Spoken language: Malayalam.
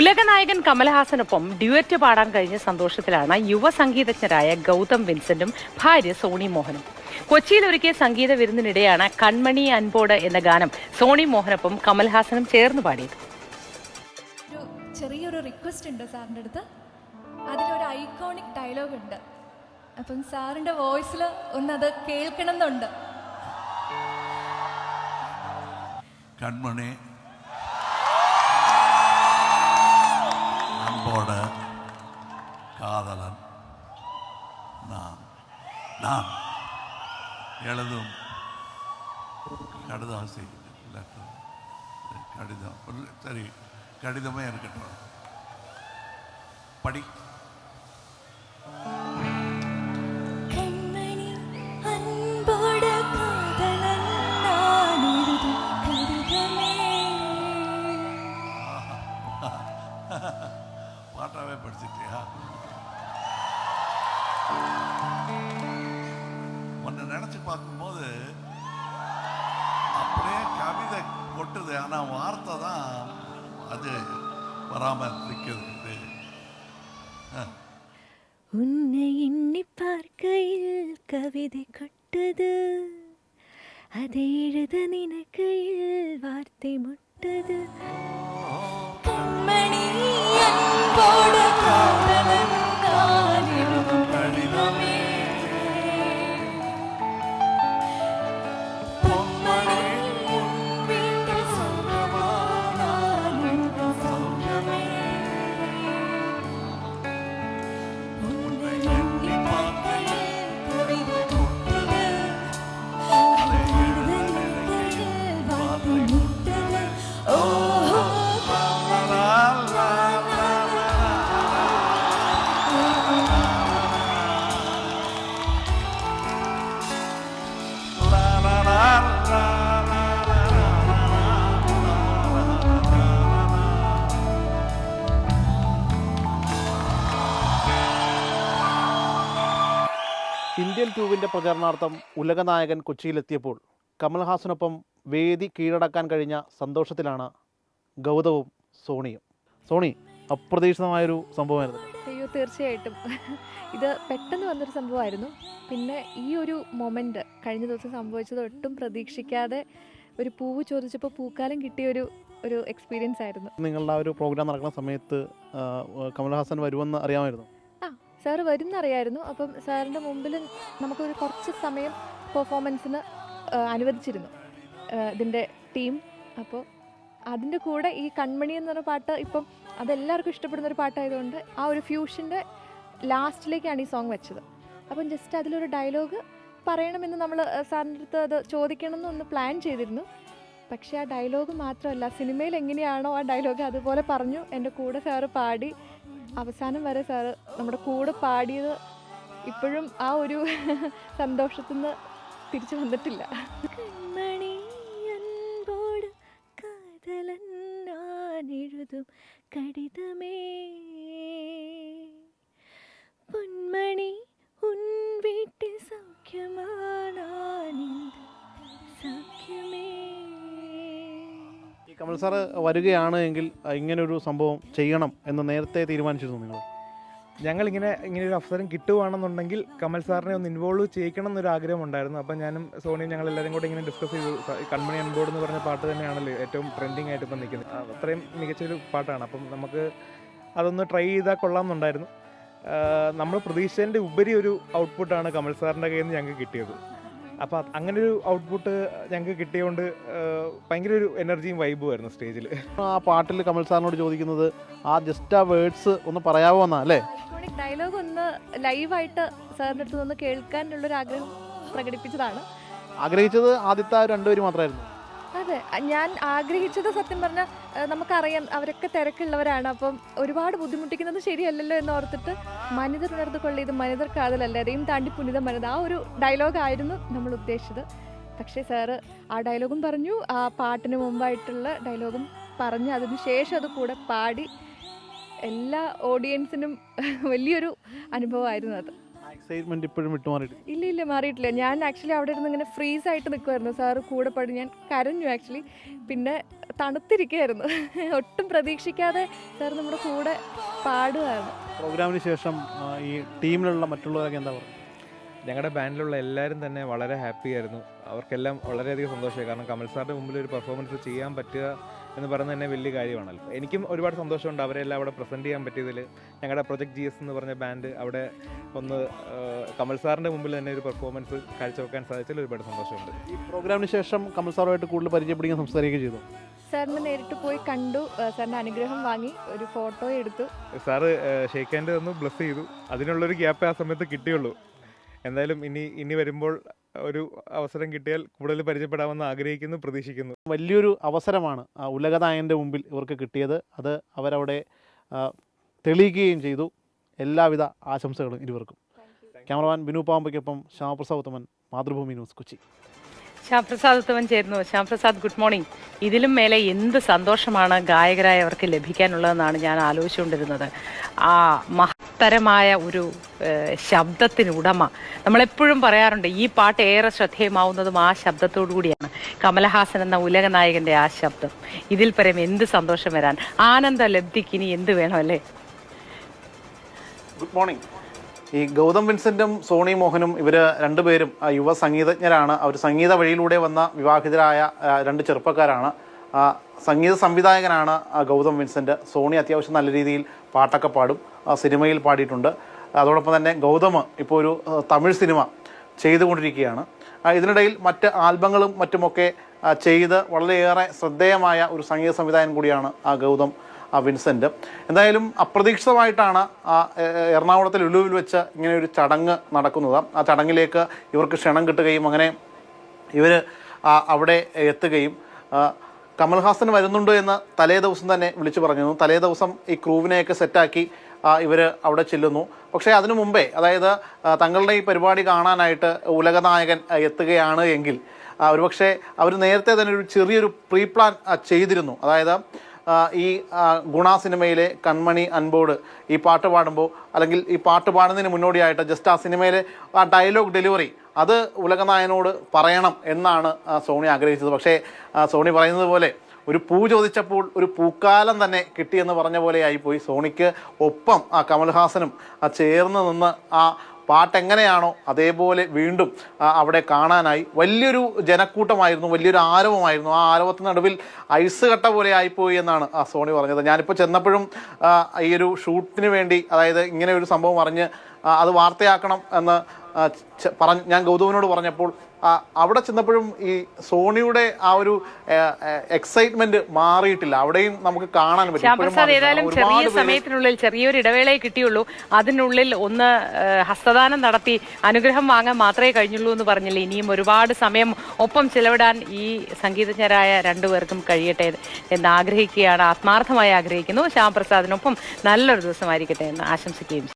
ഉലകനായകൻ കമൽഹാസനൊപ്പം ഡ്യുവറ്റ് പാടാൻ കഴിഞ്ഞ സന്തോഷത്തിലാണ് യുവ സംഗീതജ്ഞരായ ഗൗതം വിൻസെന്റും ഭാര്യ സോണി മോഹനും. കൊച്ചിയിൽ ഒരുക്കിയ സംഗീത വിരുന്നിനിടെയാണ് കൺമണി അൻപോട് എന്ന ഗാനം സോണി മോഹനൊപ്പം കമൽഹാസനും ചേർന്ന് പാടിയത്. ഒരു ചെറിയൊരു റിക്വസ്റ്റ് ഉണ്ട് സാറിന്റെ അടുത്ത്. അതിലൊരു ഐക്കോണിക് ഡയലോഗ് ഉണ്ട്. അപ്പം സാറിന്റെ വോയിസിൽ ഒന്നത് കേൾക്കണം എന്നുണ്ട് കൺമണി அன்போட காதலன் நான். நான். எழுதும். கடிதாசி லெட்டர் கடிதம். சரி கடிதமே இருக்கட்டும். படி. பார்க்கும்போது அப்படியே கவிதை கொட்டுது. ஆனா வார்த்தை தான் அது வராம நிற்குது உன்னை எண்ணி பார்க்கையில் கவிதை கொட்டது. அதை எழுத நினைக்கையில் வார்த்தை முட்டது. கண்மணி அன்போடு ഇന്ത്യൻ ടൂവിന്റെ പ്രചരണാർത്ഥം ഉലകനായകൻ കൊച്ചിയിലെത്തിയപ്പോൾ കമൽഹാസനൊപ്പം വേദി കീഴടക്കാൻ കഴിഞ്ഞ സന്തോഷത്തിലാണ് ഗൗതവും സോണിയും. സോണി അപ്രതീക്ഷിതമായൊരു സംഭവമായിരുന്നു. അയ്യോ തീർച്ചയായിട്ടും. ഇത് പെട്ടെന്ന് വന്നൊരു സംഭവമായിരുന്നു. പിന്നെ ഈ ഒരു മൊമെന്റ് കഴിഞ്ഞ ദിവസം സംഭവിച്ചത് ഒട്ടും പ്രതീക്ഷിക്കാതെ ഒരു പൂവ് ചോദിച്ചപ്പോൾ പൂക്കാലം കിട്ടിയ ഒരു ഒരു എക്സ്പീരിയൻസ് ആയിരുന്നു. നിങ്ങളുടെ ആ ഒരു പ്രോഗ്രാം നടക്കുന്ന സമയത്ത് കമൽഹാസൻ വരുമെന്ന് അറിയാമായിരുന്നു. സാറ് വരുന്നറിയായിരുന്നു. അപ്പം സാറിന്റെ മുമ്പിൽ നമുക്കൊരു കുറച്ച് സമയം പെർഫോമൻസിന് അനുവദിച്ചിരുന്നു. ഇതിന്റെ ടീം അപ്പോൾ അതിന്റെ കൂടെ ഈ കൺമണി എന്ന് പറഞ്ഞ പാട്ട് ഇപ്പം അതെല്ലാവർക്കും ഇഷ്ടപ്പെടുന്ന ഒരു പാട്ടായതുകൊണ്ട് ആ ഒരു ഫ്യൂഷന്റെ ലാസ്റ്റിലേക്കാണ് ഈ സോങ് വെച്ചത്. അപ്പം ജസ്റ്റ് അതിലൊരു ഡയലോഗ് പറയണമെന്ന് നമ്മൾ സാറിന്റെ അടുത്ത് അത് ചോദിക്കണമെന്ന് ഒന്ന് പ്ലാൻ ചെയ്തിരുന്നു. പക്ഷേ ആ ഡയലോഗ് മാത്രമല്ല സിനിമയിൽ എങ്ങനെയാണോ ആ ഡയലോഗ് അതുപോലെ പറഞ്ഞു എന്റെ കൂടെ സാറ് പാടി. അവസാനം വരെ സാറ് നമ്മുടെ കൂടെ പാടിയത് ഇപ്പോഴും ആ ഒരു സന്തോഷത്തിൽ നിന്ന് തിരിച്ചു വന്നിട്ടില്ല. കടിതമേ കമൽ സാറ് വരികയാണ് എങ്കിൽ ഇങ്ങനെ ഇങ്ങനൊരു സംഭവം ചെയ്യണം എന്ന് നേരത്തെ തീരുമാനിച്ചിരുന്നു നിങ്ങൾ? ഞങ്ങളിങ്ങനെ ഇങ്ങനെ ഒരു അവസരം കിട്ടുവാണെന്നുണ്ടെങ്കിൽ കമൽ സാറിനെ ഒന്ന് ഇൻവോൾവ് ചെയ്യിക്കണം എന്നൊരു ആഗ്രഹം ഉണ്ടായിരുന്നു അപ്പം ഞാനും സോണിയും ഞങ്ങൾ എല്ലാവരും കൂടെ ഇങ്ങനെ ഡിസ്കസ് ചെയ്തു. കൺമണി അൻബോർഡ് എന്ന് പറഞ്ഞ പാട്ട് തന്നെയാണല്ലോ ഏറ്റവും ട്രെൻഡിങ് ആയിട്ട് ഇപ്പം നിൽക്കുന്നത്. അത്രയും മികച്ചൊരു പാട്ടാണ്. അപ്പം നമുക്ക് അതൊന്ന് ട്രൈ ചെയ്താൽ കൊള്ളാം എന്നുണ്ടായിരുന്നു നമ്മൾ പ്രതീക്ഷിച്ചതിന്റെ ഉപരി ഒരു ഔട്ട്പുട്ടാണ് കമൽ സാറിന്റെ കയ്യിൽ നിന്ന് ഞങ്ങൾക്ക് കിട്ടിയത്. അപ്പോൾ അങ്ങനെ ഒരു ഔട്ട്പുട്ട് ഞങ്ങൾക്ക് കിട്ടിയതുകൊണ്ട് ഭയങ്കര ഒരു എനർജിയും വൈബും ആയിരുന്നു സ്റ്റേജിൽ ആ പാട്ടിൽ കമൽ സാറിനോട് ചോദിക്കുന്നത് ആ ജസ്റ്റ് ആ വേർഡ്സ് ഒന്ന് പറയാവോ എന്നാ? അല്ലേ? ഡയലോഗ് ഒന്ന് ലൈവായിട്ട് സാറിന്റെ അടുത്ത് നിന്ന് കേൾക്കാനുള്ളൊരു ആഗ്രഹം പ്രകടിപ്പിച്ചതാണ്. ആഗ്രഹിച്ചത് ആദ്യത്തെ ആ രണ്ടുപേര് മാത്രമായിരുന്നു അതെ. ഞാൻ ആഗ്രഹിച്ചത് സത്യം പറഞ്ഞാൽ നമുക്കറിയാം അവരൊക്കെ തിരക്കുള്ളവരാണ്. അപ്പം ഒരുപാട് ബുദ്ധിമുട്ടിക്കുന്നത് ശരിയല്ലല്ലോ എന്ന് ഓർത്തിട്ട് മനിതർ ഉണർന്നു കൊള്ളിയത് മനിതർ കാതലല്ല അതെയും താണ്ടി പുനിത മനിത. ആ ഒരു ഡയലോഗായിരുന്നു നമ്മൾ ഉദ്ദേശിച്ചത്. പക്ഷേ സാറ് ആ ഡയലോഗും പറഞ്ഞു ആ പാട്ടിന് മുമ്പായിട്ടുള്ള ഡയലോഗും പറഞ്ഞ്. അതിന് ശേഷം അത് കൂടെ പാടി. എല്ലാ ഓഡിയൻസിനും വലിയൊരു അനുഭവമായിരുന്നു അത്. എക്സൈറ്റ്മെന്റ് ഇപ്പോഴും വിട്ടുമാറിയിട്ട് ഇല്ല ഇല്ല മാറിയിട്ടില്ല. ഞാൻ ആക്ച്വലി അവിടെ ഇരുന്ന് ഇങ്ങനെ ഫ്രീസ് ആയിട്ട് നിൽക്കുമായിരുന്നു സാറ് കൂടെ പാടി ഞാൻ കരഞ്ഞു ആക്ച്വലി പിന്നെ തണുത്തിരിക്കുകയായിരുന്നു ഒട്ടും പ്രതീക്ഷിക്കാതെ സാർ നമ്മുടെ കൂടെ പാടുകയാണ് പ്രോഗ്രാമിന് ശേഷം ഈ ടീമിലുള്ള മറ്റുള്ളവരൊക്കെ എന്താ പറയുക? ഞങ്ങളുടെ ബാൻഡിലുള്ള എല്ലാവരും തന്നെ വളരെ ഹാപ്പി ആയിരുന്നു. അവർക്കെല്ലാം വളരെയധികം സന്തോഷമായി. കാരണം കമൽ സാറിന്റെ മുമ്പിൽ ഒരു പെർഫോമൻസ് ചെയ്യാൻ പറ്റുക എന്ന് പറയുന്നത് തന്നെ വലിയ കാര്യമാണല്ലോ എനിക്കും ഒരുപാട് സന്തോഷമുണ്ട് അവരെല്ലാം അവിടെ പ്രസന്റ് ചെയ്യാൻ പറ്റിയതിൽ ഞങ്ങളുടെ പ്രൊജക്ട് ജി എസ് എന്ന് പറഞ്ഞ ബാൻഡ് അവിടെ ഒന്ന് കമൽ സാറിന്റെ മുമ്പിൽ തന്നെ ഒരു പെർഫോമൻസ് കാഴ്ചവെക്കാൻ സാധിച്ചതിൽ ഒരുപാട് സന്തോഷമുണ്ട്. ഈ പ്രോഗ്രാമിന് ശേഷം കമൽ സാറുമായിട്ട് കൂടുതൽ പരിചയപ്പെടുകയും സംസാരിക്കുകയും ചെയ്തു. സാറിനെ നേരിട്ട് പോയി കണ്ടു. സാറിന്റെ അനുഗ്രഹം വാങ്ങി. ഒരു ഫോട്ടോ എടുത്തു. സാറ് ഷേക്ക് ഹാൻഡ് തന്നു ബ്ലസ് ചെയ്തു. അതിനുള്ളൊരു ഗ്യാപ്പ് ആ സമയത്ത് കിട്ടിയുള്ളൂ. എന്തായാലും ഇനി ഇനി വരുമ്പോൾ ഒരു അവസരം കിട്ടിയാൽ കൂടുതൽ പരിചയപ്പെടാമെന്ന് ആഗ്രഹിക്കുന്നു പ്രതീക്ഷിക്കുന്നു. വലിയൊരു അവസരമാണ് ആ ഉലകനായകന്റെ മുമ്പിൽ ഇവർക്ക് കിട്ടിയത്. അത് അവരവിടെ തെളിയിക്കുകയും ചെയ്തു. എല്ലാവിധ ആശംസകളും ഇരുവർക്കും. ക്യാമറമാൻ ബിനു പാമ്പയ്ക്കൊപ്പം ശ്യാമപ്രസാദ് ഉത്തമൻ മാതൃഭൂമി ന്യൂസ് കൊച്ചി. ശ്യാംപ്രസാദ് ഉത്തമൻ ചേരുന്നു. Shyamprasad good morning. ഇതിലും മേലെ എന്ത് സന്തോഷമാണ് ഗായകരായവർക്ക് ലഭിക്കാനുള്ളതെന്നാണ് ഞാൻ ആലോചിച്ചുകൊണ്ടിരുന്നത്. ആ മഹത്തരമായ ഒരു ശബ്ദത്തിന് ശബ്ദത്തിനുടമ നമ്മളെപ്പോഴും പറയാറുണ്ട് ഈ പാട്ട് ഏറെ ശ്രദ്ധേയമാവുന്നതും ആ ശബ്ദത്തോടു കൂടിയാണ്. കമലഹാസൻ എന്ന ഉലക നായകന്റെ ആ ശബ്ദം. ഇതിൽ പരം എന്ത് സന്തോഷം വരാൻ? ആനന്ദ ലബ്ധിക്ക് ഇനി എന്ത് വേണം അല്ലേ? Good morning. ഈ ഗൗതം വിൻസെന്റും സോണി മോഹനും ഇവർ രണ്ടുപേരും യുവ സംഗീതജ്ഞരാണ്. അവർ സംഗീത വഴിയിലൂടെ വന്ന വിവാഹിതരായ രണ്ട് ചെറുപ്പക്കാരാണ്. സംഗീത സംവിധായകനാണ് ഗൗതം വിൻസെന്റ്. സോണി അത്യാവശ്യം നല്ല രീതിയിൽ പാട്ടൊക്കെ പാടും സിനിമയിൽ പാടിയിട്ടുണ്ട്. അതോടൊപ്പം തന്നെ ഗൗതം ഇപ്പോൾ ഒരു തമിഴ് സിനിമ ചെയ്തുകൊണ്ടിരിക്കുകയാണ്. ഇതിനിടയിൽ മറ്റ് ആൽബങ്ങളും മറ്റുമൊക്കെ ചെയ്ത് വളരെയേറെ ശ്രദ്ധേയമായ ഒരു സംഗീത സംവിധായകൻ കൂടിയാണ് ആ ഗൗതം. വിൻസെന്റ്. എന്തായാലും അപ്രതീക്ഷിതമായിട്ടാണ് ആ എറണാകുളത്തിൽ ലുലുവിൽ വെച്ച് ഇങ്ങനെ ഒരു ചടങ്ങ് നടക്കുന്നത്. ആ ചടങ്ങിലേക്ക് ഇവർക്ക് ക്ഷണം കിട്ടുകയും അങ്ങനെ ഇവർ അവിടെ എത്തുകയും കമൽഹാസൻ വരുന്നുണ്ട് എന്ന് തലേ ദിവസം തന്നെ വിളിച്ചു പറഞ്ഞിരുന്നു. തലേ ദിവസം ഈ ക്രൂവിനെയൊക്കെ സെറ്റാക്കി ഇവർ അവിടെ ചെല്ലുന്നു. പക്ഷേ അതിനു മുമ്പേ അതായത് തങ്ങളുടെ ഈ പരിപാടി കാണാനായിട്ട് ഉലകനായകൻ എത്തുകയാണ് എങ്കിൽ ഒരുപക്ഷെ അവർ നേരത്തെ തന്നെ ഒരു ചെറിയൊരു പ്രീ പ്ലാൻ ചെയ്തിരുന്നു. അതായത് ഈ ഗുണ സിനിമയിലെ കൺമണി അൻപോട് ഈ പാട്ട് പാടുമ്പോൾ അല്ലെങ്കിൽ ഈ പാട്ട് പാടുന്നതിന് മുന്നോടിയായിട്ട് ജസ്റ്റ് ആ സിനിമയിലെ ആ ഡയലോഗ് ഡെലിവറി അത് ഉലകനായനോട് പറയണം എന്നാണ് സോണി ആഗ്രഹിച്ചത്. പക്ഷേ സോണി പറയുന്നത് പോലെ ഒരു പൂ ചോദിച്ചപ്പോൾ ഒരു പൂക്കാലം തന്നെ കിട്ടിയെന്ന് പറഞ്ഞ പോലെ ആയിപ്പോയി സോണിക്ക്. ഒപ്പം ആ കമൽഹാസനും ആ ചേർന്ന് നിന്ന് ആ പാട്ട് എങ്ങനെയാണോ അതേപോലെ വീണ്ടും അവിടെ കാണാനായി. വലിയൊരു ജനക്കൂട്ടമായിരുന്നു വലിയൊരു ആരവമായിരുന്നു. ആ ആരവത്തിന് നടുവിൽ ഐസ് കട്ട പോലെ ആയിപ്പോയി എന്നാണ് ആ സോണി പറഞ്ഞത്. ഞാനിപ്പോൾ ചെന്നപ്പോഴും ഈ ഒരു ഷൂട്ടിന് വേണ്ടി അതായത് ഇങ്ങനെ ഒരു സംഭവം അറിഞ്ഞ് അത് വാർത്തയാക്കണം എന്ന് പറഞ്ഞ് ഞാൻ ഗൗതമിനോട് പറഞ്ഞപ്പോൾ അവിടെ ചെന്നപ്പോഴും ഈ സോണിയുടെ ആ ഒരു എക്സൈറ്റ്മെന്റ് മാറിയിട്ടില്ല. അവിടെയും നമുക്ക് കാണാൻ പറ്റും. ഏതായാലും ചെറിയ സമയത്തിനുള്ളിൽ ചെറിയൊരു ഇടവേളയെ കിട്ടിയുള്ളൂ. അതിനുള്ളിൽ ഒന്ന് ഹസ്തദാനം നടത്തി അനുഗ്രഹം വാങ്ങാൻ മാത്രമേ കഴിഞ്ഞുള്ളൂ എന്ന് പറഞ്ഞില്ലേ? ഇനിയും ഒരുപാട് സമയം ഒപ്പം ചെലവിടാൻ ഈ സംഗീതജ്ഞരായ രണ്ടുപേർക്കും കഴിയട്ടെ എന്ന് ആഗ്രഹിക്കുകയാണ് ആത്മാർത്ഥമായി ആഗ്രഹിക്കുന്നു. ശ്യാംപ്രസാദിനൊപ്പം നല്ലൊരു ദിവസമായിരിക്കട്ടെ എന്ന് ആശംസിക്കുകയും